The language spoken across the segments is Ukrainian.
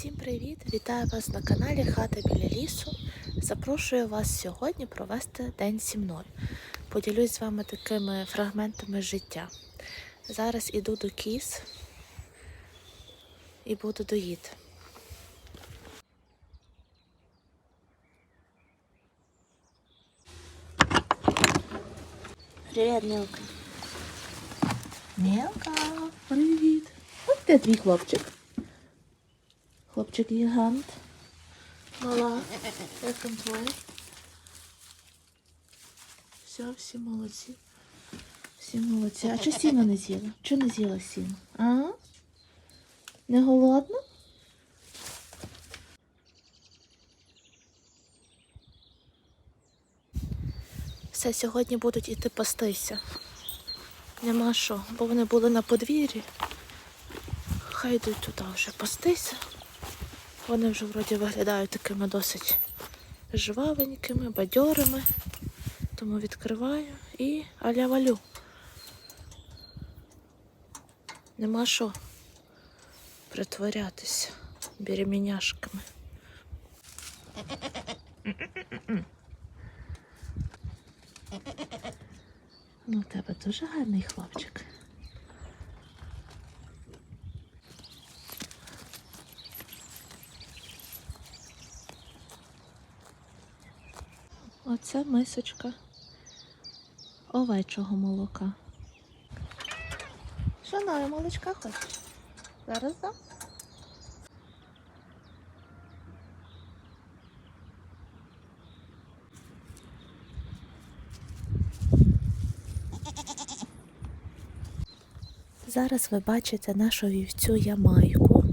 Всім привіт! Вітаю вас на каналі Хата біля лісу. Запрошую вас сьогодні провести день зі мною. Поділюсь з вами такими фрагментами життя. Зараз іду до кіз і буду доїти. Привіт, Мілка. Мілка, привіт. От де твій хлопчик. Хлопчик гігант. Мала. Все, всі молодці. Всі молодці. А чи сіно не з'їла? Чи не з'їла сіно? А? Не голодна? Все, сьогодні будуть іти пастися. Нема що, бо вони були на подвір'ї. Хай йдуть туди вже пастися. Вони вже вроді виглядають такими досить жвавенькими, бадьорими. Тому відкриваю і аля валю. Нема що притворятися беременяшками. Ну, у тебе дуже гарний хлопчик. Оце мисочка овечого молока. Що нове молочка хочеш? Зараз дам. Зараз ви бачите нашу вівцю Ямайку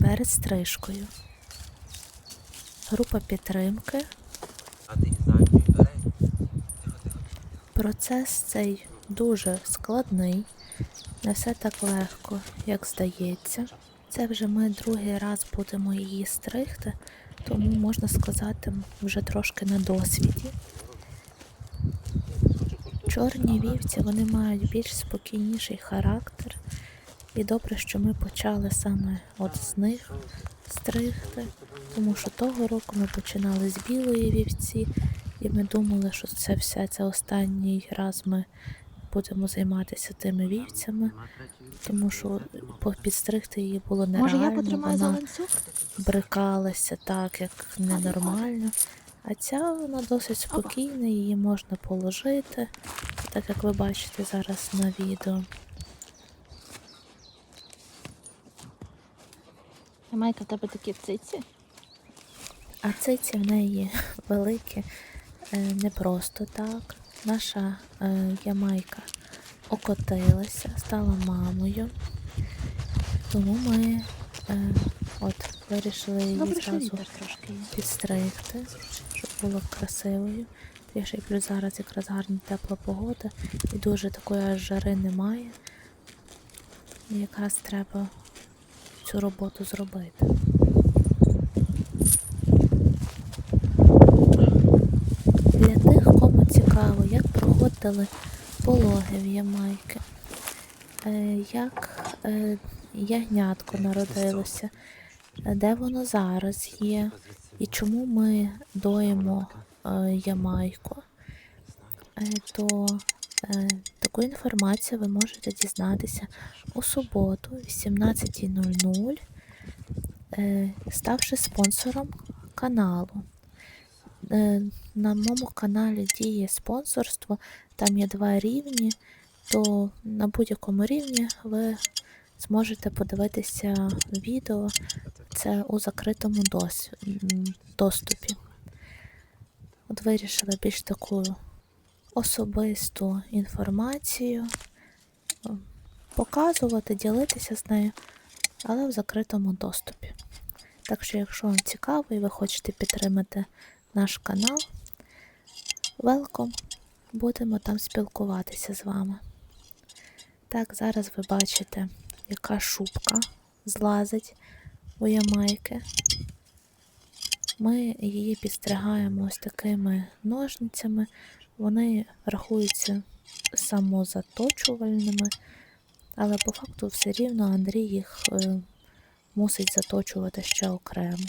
перед стрижкою. Група підтримки Процес цей дуже складний, не все так легко, як здається. Це вже ми другий раз будемо її стригти, тому можна сказати, вже трошки на досвіді. Чорні вівці вони мають більш спокійніший характер, і добре, що ми почали саме от з них стригти, тому що того року ми починали з білої вівці, і ми думали, що це все це останній раз ми будемо займатися тими вівцями, тому що підстригти її було нереально. Може, я потримаю вона брикалася так, як ненормально. А ця вона досить спокійна, її можна положити, так як ви бачите зараз на відео. Майка, в тебе такі циці? А циці в неї великі, не просто так. Наша е, ямайка окотилася, стала мамою. Тому ми е, от вирішили її Добре, зразу підстригти, щоб було красивою. Я ще й плюс зараз якраз гарна тепла погода і дуже такої аж жари немає. І якраз треба цю роботу зробити. Для тих, кому цікаво, як проходили пологи в Ямайки, е, як е, ягнятко народилося, де воно зараз є, і чому ми доїмо е, Ямайку, то таку інформацію ви можете дізнатися у суботу, 18.00, е, ставши спонсором каналу. Е, На моєму каналі діє спонсорство, там є два рівні, то на будь-якому рівні ви зможете подивитися відео. Це у закритому доступі. От вирішила більш таку особисту інформацію е, показувати, ділитися з нею, але в закритому доступі. Так що, якщо вам цікаво і ви хочете підтримати наш канал, welcome, будемо там спілкуватися з вами. Так, зараз ви бачите, яка шубка злазить у ямайки. Ми її підстригаємо ось такими ножницями. Вони рахуються самозаточувальними, але по факту все рівно Андрій їх е, мусить заточувати ще окремо.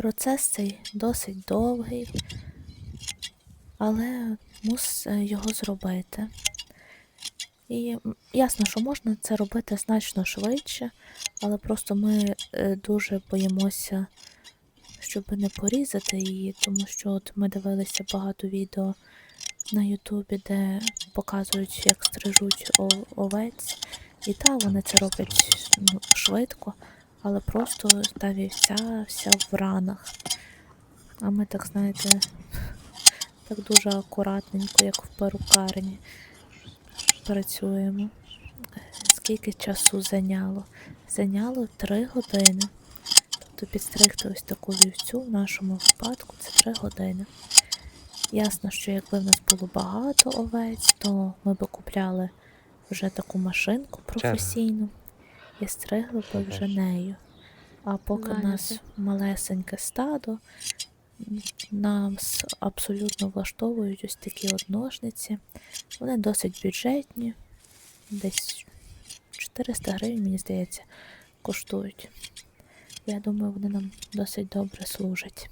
Процес цей досить довгий, але мус е, його зробити. І ясно, що можна це робити значно швидше, але просто ми е, дуже боїмося, щоб не порізати її, тому що от ми дивилися багато відео на Ютубі, де показують, як стрижуть овець. І так, вони це роблять ну, швидко, але просто та вівця вся в ранах. А ми так, знаєте, так дуже акуратненько, як в перукарні, працюємо. Скільки часу зайняло? Зайняло 3 години. Тобто підстригти ось таку вівцю в нашому випадку це 3 години. Ясно, що якби в нас було багато овець, то ми б купляли вже таку машинку професійну і стригли б вже нею. А поки в нас малесеньке стадо, нас абсолютно влаштовують ось такі от ножниці. Вони досить бюджетні, десь 400 гривень, мені здається, коштують. Я думаю, вони нам досить добре служать.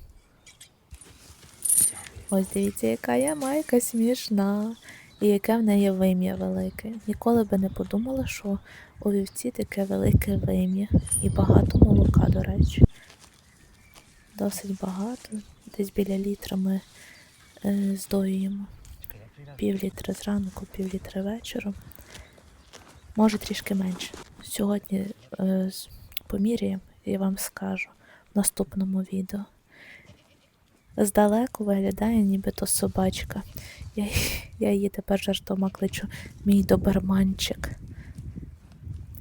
Ось дивіться, яка я майка смішна. І яке в неї вим'я велике. Ніколи би не подумала, що у вівці таке велике вим'я. І багато молока, до речі. Досить багато. Десь біля літра ми е, здоюємо. Пів літра зранку, пів літра вечором. Може трішки менше. Сьогодні е, поміряємо і вам скажу в наступному відео. Здалеку виглядає нібито собачка. Я, я її тепер жартома кличу мій доберманчик.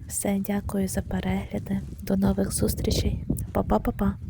Все, дякую за перегляди. До нових зустрічей. Па-па-па-па.